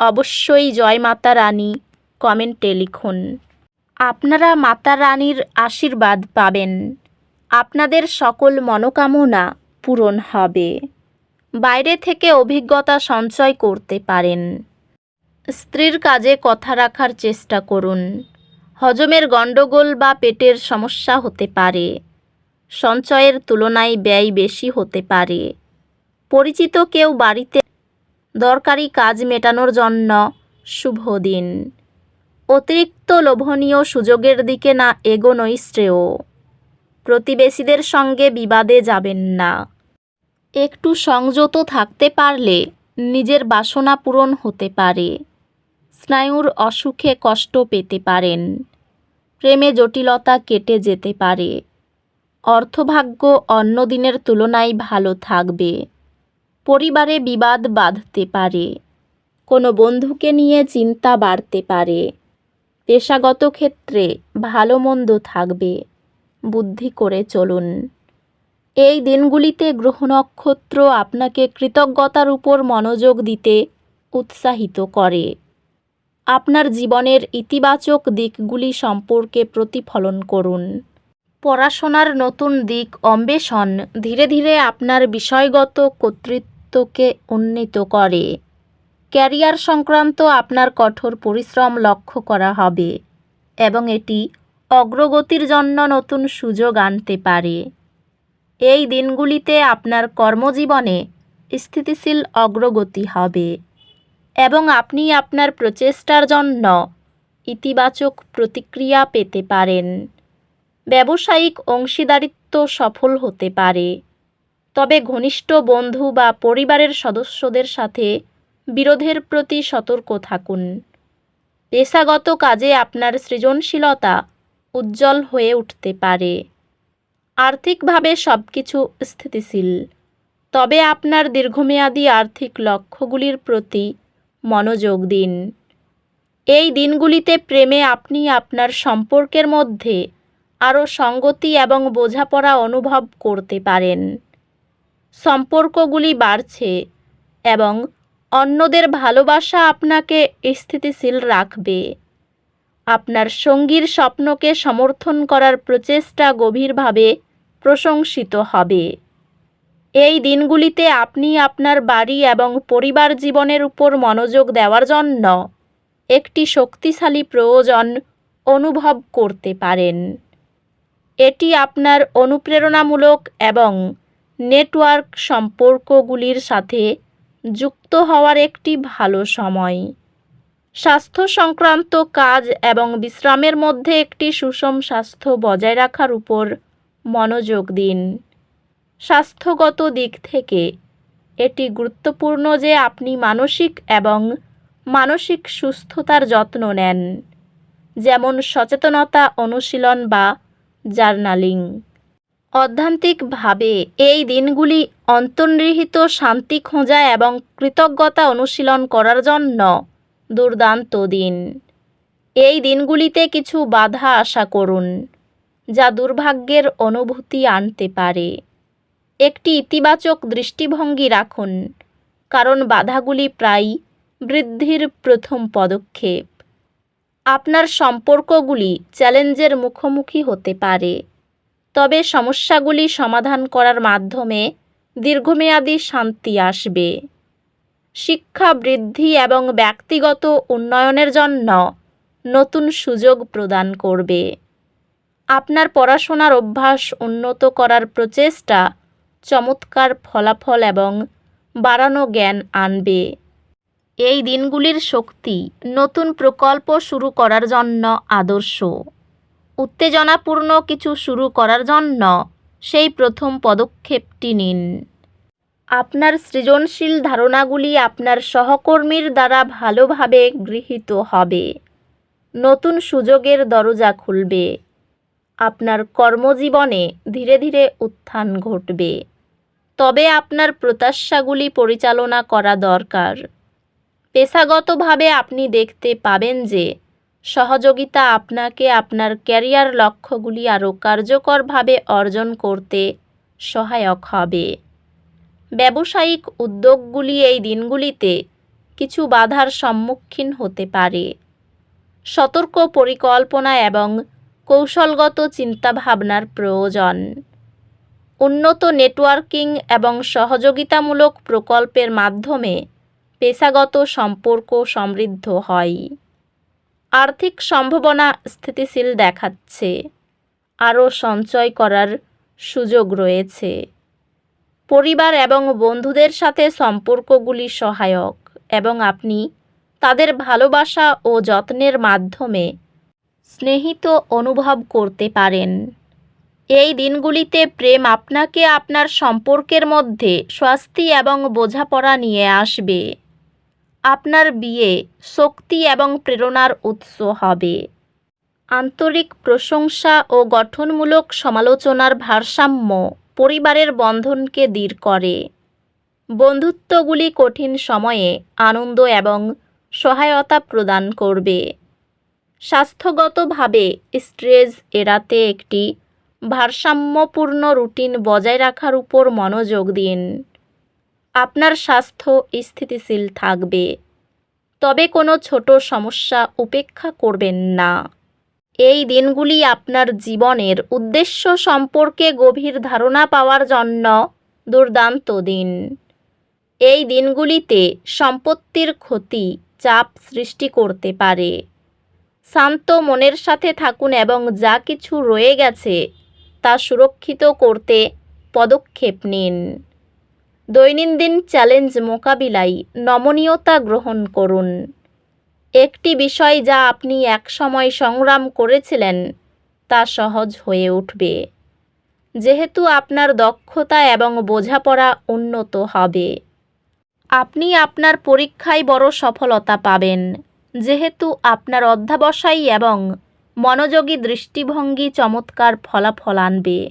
অবশ্যই জয় মাতা রানী, কমেন্টে লিখুন। আপনারা মাতা রানীর আশীর্বাদ পাবেন। আপনাদের সকল মনোকামনা পূরণ হবে। বাইরে থেকে অভিজ্ঞতা সঞ্চয় করতে পারেন। স্ত্রীর কাজে কথা রাখার চেষ্টা করুন। হজমের গণ্ডগোল বা পেটের সমস্যা হতে পারে। সঞ্চয়ের তুলনায় ব্যয় বেশি হতে পারে। পরিচিত কেউ বাড়িতে দরকারি কাজ মেটানোর জন্য। শুভ দিন। অতিরিক্ত লোভনীয় সুযোগের দিকে না এগোনোই শ্রেয়। প্রতিবেশীদের সঙ্গে বিবাদে যাবেন না। একটু সংযত থাকতে পারলে নিজের বাসনা পূরণ হতে পারে। স্নায়ুর অসুখে কষ্ট পেতে পারেন। প্রেমে জটিলতা কেটে যেতে পারে। অর্থভাগ্য অন্য দিনের তুলনায় ভালো থাকবে। পরিবারে বিবাদ বাঁধতে পারে, কোনো বন্ধুকে নিয়ে চিন্তা বাড়তে পারে, পেশাগত ক্ষেত্রে ভালো মন্দ থাকবে, বুদ্ধি করে চলুন। এই দিনগুলিতে গ্রহ নক্ষত্র আপনাকে কৃতজ্ঞতার উপর মনোযোগ দিতে উৎসাহিত করে। আপনার জীবনের ইতিবাচক দিকগুলি সম্পর্কে প্রতিফলন করুন। পড়াশোনার নতুন দিক অন্বেষণ ধীরে ধীরে আপনার বিষয়গত কর্তৃত্বকে উন্নীত করে। ক্যারিয়ার সংক্রান্ত আপনার কঠোর পরিশ্রম লক্ষ্য করা হবে এবং এটি অগ্রগতির জন্য নতুন সুযোগ আনতে পারে। এই দিনগুলিতে আপনার কর্মজীবনে স্থিতিশীল অগ্রগতি হবে এবং আপনি আপনার প্রচেষ্টার জন্য ইতিবাচক প্রতিক্রিয়া পেতে পারেন। ব্যবসায়িক অংশীদারিত্ব সফল হতে পারে। তবে ঘনিষ্ঠ বন্ধু বা পরিবারের সদস্যদের সাথে বিরোধের প্রতি সতর্ক থাকুন। পেশাগত কাজে আপনার সৃজনশীলতা উজ্জ্বল হয়ে উঠতে পারে। আর্থিকভাবে সব কিছু স্থিতিশীল। তবে আপনার দীর্ঘমেয়াদী আর্থিক লক্ষ্যগুলির প্রতি মনোযোগ দিন। এই দিনগুলিতে প্রেমে আপনি আপনার সম্পর্কের মধ্যে আরও সঙ্গতি এবং বোঝাপড়া অনুভব করতে পারেন। সম্পর্কগুলি বাড়ছে এবং অন্যদের ভালোবাসা আপনাকে স্থিতিশীল রাখবে। আপনার সঙ্গীর স্বপ্নকে সমর্থন করার প্রচেষ্টা গভীরভাবে প্রশংসিত হবে। এই দিনগুলিতে আপনি আপনার বাড়ি এবং পরিবার জীবনের উপর মনোযোগ দেওয়ার জন্য একটি শক্তিশালী প্রয়োজন অনুভব করতে পারেন। এটি আপনার অনুপ্রেরণামূলক এবং নেটওয়ার্ক সম্পর্কগুলির সাথে যুক্ত হওয়ার একটি ভালো সময়। স্বাস্থ্য সংক্রান্ত কাজ এবং বিশ্রামের মধ্যে একটি সুষম স্বাস্থ্য বজায় রাখার উপর মনোযোগ দিন। স্বাস্থ্যগত দিক থেকে এটি গুরুত্বপূর্ণ যে আপনি মানসিক এবং মানসিক সুস্থতার যত্ন নেন, যেমন সচেতনতা অনুশীলন বা জার্নালিং। অধ্যান্তিকভাবে এই দিনগুলি অন্তর্নিহিত শান্তি খোঁজা এবং কৃতজ্ঞতা অনুশীলন করার জন্য দুর্দান্ত দিন। এই দিনগুলিতে কিছু বাধা আশা করুন, যা দুর্ভাগ্যের অনুভূতি আনতে পারে। একটি ইতিবাচক দৃষ্টিভঙ্গি রাখুন, কারণ বাধাগুলি প্রায় বৃদ্ধির প্রথম পদক্ষেপ। আপনার সম্পর্কগুলি চ্যালেঞ্জের মুখোমুখি হতে পারে। তবে সমস্যাগুলি সমাধান করার মাধ্যমে দীর্ঘমেয়াদী শান্তি আসবে। শিক্ষা বৃদ্ধি এবং ব্যক্তিগত উন্নয়নের জন্য নতুন সুযোগ প্রদান করবে। আপনার পড়াশোনার অভ্যাস উন্নত করার প্রচেষ্টা চমৎকার ফলাফল এবং বাড়ানো জ্ঞান আনবে। এই দিনগুলির শক্তি নতুন প্রকল্প শুরু করার জন্য আদর্শ। উত্তেজনাপূর্ণ কিছু শুরু করার জন্য সেই প্রথম পদক্ষেপটি নিন। আপনার সৃজনশীল ধারণাগুলি আপনার সহকর্মীর দ্বারা ভালোভাবে গৃহীত হবে। নতুন সুযোগের দরজা খুলবে। আপনার কর্মজীবনে ধীরে ধীরে উত্থান ঘটবে। তবে আপনার প্রত্যাশাগুলি পরিচালনা করা দরকার। পেশাগতভাবে আপনি দেখতে পাবেন যে সহযোগিতা আপনাকে আপনার ক্যারিয়ার লক্ষ্যগুলি আরও কার্যকরভাবে অর্জন করতে সহায়ক হবে। ব্যবসায়িক উদ্যোগগুলি এই দিনগুলিতে কিছু বাধার সম্মুখীন হতে পারে। সতর্ক পরিকল্পনা এবং কৌশলগত চিন্তাভাবনার প্রয়োজন। উন্নত নেটওয়ার্কিং এবং সহযোগিতামূলক প্রকল্পের মাধ্যমে পেশাগত সম্পর্ক সমৃদ্ধ হয়। আর্থিক সম্ভাবনা স্থিতিশীল দেখাচ্ছে। আরও সঞ্চয় করার সুযোগ রয়েছে। পরিবার এবং বন্ধুদের সাথে সম্পর্কগুলি সহায়ক এবং আপনি তাদের ভালোবাসা ও যত্নের মাধ্যমে স্নেহিত অনুভব করতে পারেন। এই দিনগুলিতে প্রেম আপনাকে আপনার সম্পর্কের মধ্যে স্বস্তি এবং বোঝাপড়া নিয়ে আসবে। আপনার বিয়ে শক্তি এবং প্রেরণার উৎস হবে। আন্তরিক প্রশংসা ও গঠনমূলক সমালোচনার ভারসাম্য পরিবারের বন্ধনকে দৃঢ় করে। বন্ধুত্বগুলি কঠিন সময়ে আনন্দ এবং সহায়তা প্রদান করবে। স্বাস্থ্যগতভাবে স্ট্রেস এড়াতে একটি ভারসাম্যপূর্ণ রুটিন বজায় রাখার উপর মনোযোগ দিন। আপনার স্বাস্থ্য স্থিতিশীল থাকবে। তবে কোনো ছোট সমস্যা উপেক্ষা করবেন না। এই দিনগুলি আপনার জীবনের উদ্দেশ্য সম্পর্কে গভীর ধারণা পাওয়ার জন্য দুর্দান্ত দিন। এই দিনগুলিতে সম্পত্তির ক্ষতি, চাপ সৃষ্টি করতে পারে। শান্ত মনের সাথে থাকুন এবং যা কিছু রয়ে গেছে তা সুরক্ষিত করতে পদক্ষেপ নিন। দৈনন্দিন চ্যালেঞ্জ মোকাবিলায় নমনীয়তা গ্রহণ করুন। একটি বিষয় যা আপনি একসময় সংগ্রাম করেছিলেন, তা সহজ হয়ে উঠবে। যেহেতু আপনার দক্ষতা এবং বোঝাপড়া উন্নত হবে। আপনি আপনার পরীক্ষায় বড় সফলতা পাবেন। যেহেতু আপনার অধ্যাবসায়ী এবং মনোযোগী দৃষ্টিভঙ্গি চমৎকার ফলাফল আনবে।